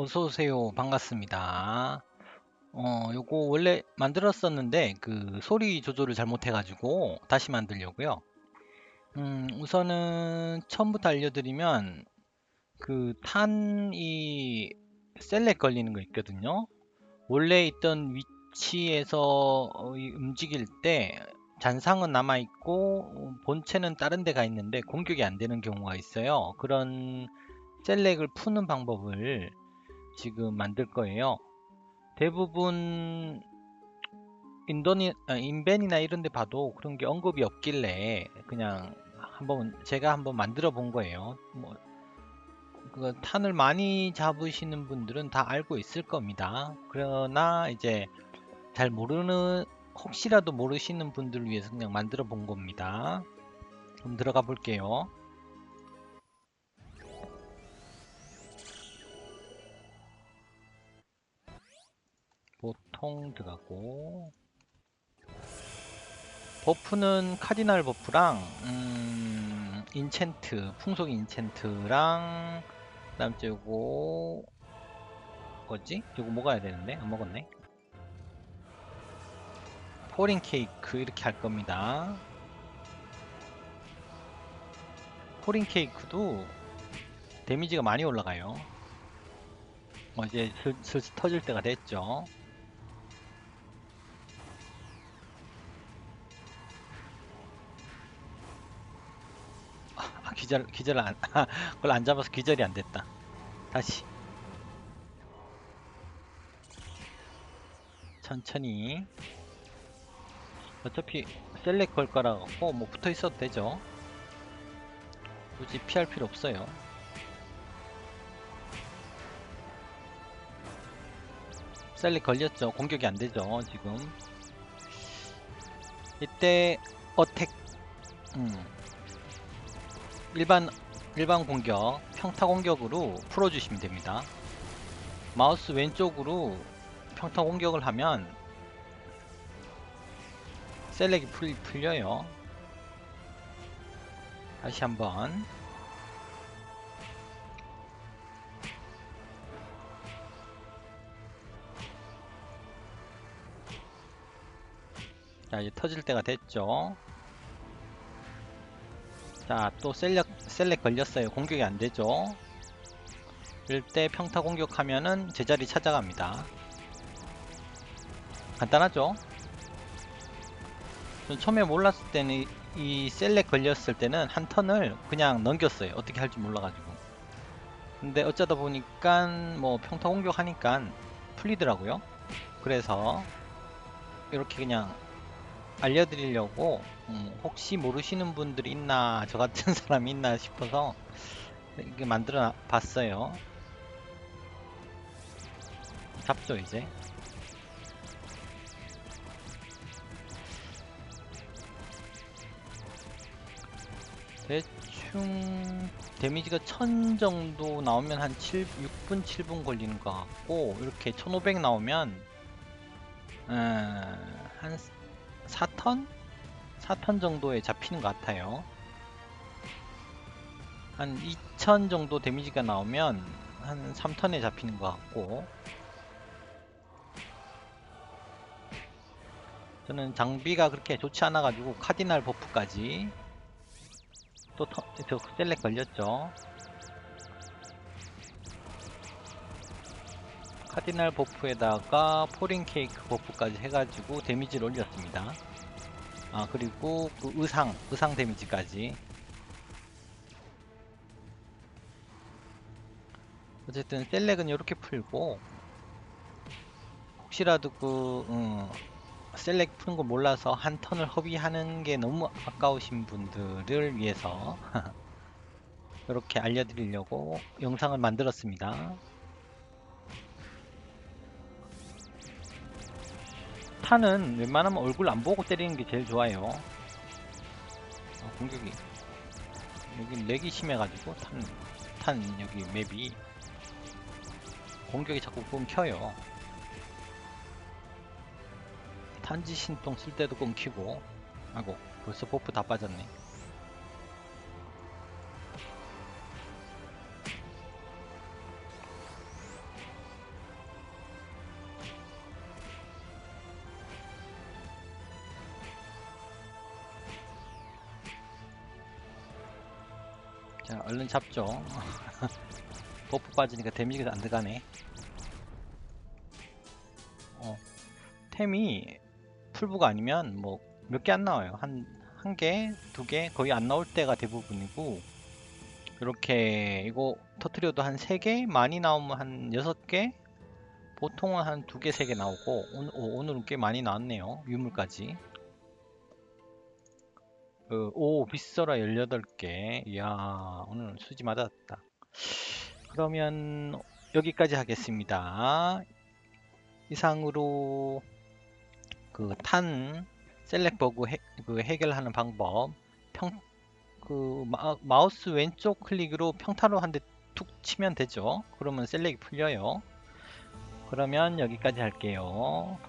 어서오세요. 반갑습니다. 어, 요거 원래 만들었었는데 그 소리 조절을 잘못해가지고 다시 만들려고요. 음, 우선은 처음부터 알려드리면 그 탄이 셀렉 걸리는 거 있거든요. 원래 있던 위치에서 어, 이 움직일 때 잔상은 남아있고 어, 본체는 다른 데가 있는데 공격이 안 되는 경우가 있어요. 그런 셀렉을 푸는 방법을 지금 만들 거예요. 대부분 인도니, 아, 인벤이나 이런 데 봐도 그런 게 언급이 없길래 그냥 한번 제가 한번 만들어 본 거예요. 뭐, 그 탄을 많이 잡으시는 분들은 다 알고 있을 겁니다. 그러나 이제 잘 모르는 혹시라도 모르시는 분들을 위해서 그냥 만들어 본 겁니다. 그럼 들어가 볼게요. 보통 들어가고. 버프는 카디날 버프랑 음, 인챈트 풍속 인챈트랑 그 다음 에 요거 뭐지? 요거 먹어야 되는데 안 먹었네. 포린 케이크 이렇게 할 겁니다. 포린 케이크도 데미지가 많이 올라가요. 뭐 이제 슬, 슬슬 터질 때가 됐죠 기절 기절 안 그걸 안 잡아서 기절이 안 됐다. 다시 천천히 어차피 셀렉 걸 거라 갖고 뭐 붙어 있어도 되죠. 굳이 피할 필요 없어요. 셀렉 걸렸죠. 공격이 안 되죠. 지금 이때 어택 음. 일반 일반 공격, 평타 공격으로 풀어주시면 됩니다. 마우스 왼쪽으로 평타 공격을 하면 셀렉이 풀, 풀려요. 다시 한번 자 이제 터질 때가 됐죠. 자, 또 셀렉, 셀렉 걸렸어요. 공격이 안 되죠. 이럴 때 평타 공격하면은 제자리 찾아갑니다. 간단하죠? 전 처음에 몰랐을 때는 이 셀렉 걸렸을 때는 한 턴을 그냥 넘겼어요. 어떻게 할지 몰라가지고. 근데 어쩌다 보니까 뭐 평타 공격하니까 풀리더라고요. 그래서 이렇게 그냥 알려드리려고 음, 혹시 모르시는 분들이 있나 저 같은 사람이 있나 싶어서 이게 만들어 봤어요. 잡죠 이제. 대충 데미지가 1000 정도 나오면 한 7, 6분 7분 걸리는 것 같고 이렇게 1500 나오면 음, 한 4턴? 4턴 정도에 잡히는 것 같아요. 한 2000 정도 데미지가 나오면 한 3턴에 잡히는 것 같고 저는 장비가 그렇게 좋지 않아 가지고 카디날 버프까지 또 터, 저 셀렉 걸렸죠 카디날 버프에다가 포린 케이크 버프까지 해가지고 데미지를 올렸습니다. 아 그리고 그 의상 의상 데미지까지 어쨌든 셀렉은 이렇게 풀고 혹시라도 그 음, 셀렉 푸는 거 몰라서 한 턴을 허비하는 게 너무 아까우신 분들을 위해서 이렇게 알려드리려고 영상을 만들었습니다. 탄은 웬만하면 얼굴 안 보고 때리는 게 제일 좋아요. 아, 공격이 여기 렉이 심해가지고 탄, 탄 여기 맵이 공격이 자꾸 끊겨요. 탄지 신통 쓸 때도 끊기고 아이고 벌써 버프 다 빠졌네. 자, 얼른 잡죠. 버프 빠지니까 데미지가 안 들어가네. 어, 템이 풀부가 아니면 뭐 몇 개 안 나와요. 한, 한 개, 두 개, 거의 안 나올 때가 대부분이고, 이렇게 이거 터트려도 한 세 개, 많이 나오면 한 여섯 개, 보통은 한 두 개, 세 개 나오고, 오, 오늘은 꽤 많이 나왔네요. 유물까지. 그, 오, 빗소라 18개. 이야, 오늘 수지 맞았다. 그러면 여기까지 하겠습니다. 이상으로 그 탄 셀렉 버그 해, 그 해결하는 방법 평, 그 마, 마우스 왼쪽 클릭으로 평타로 한 대 툭 치면 되죠. 그러면 셀렉이 풀려요. 그러면 여기까지 할게요.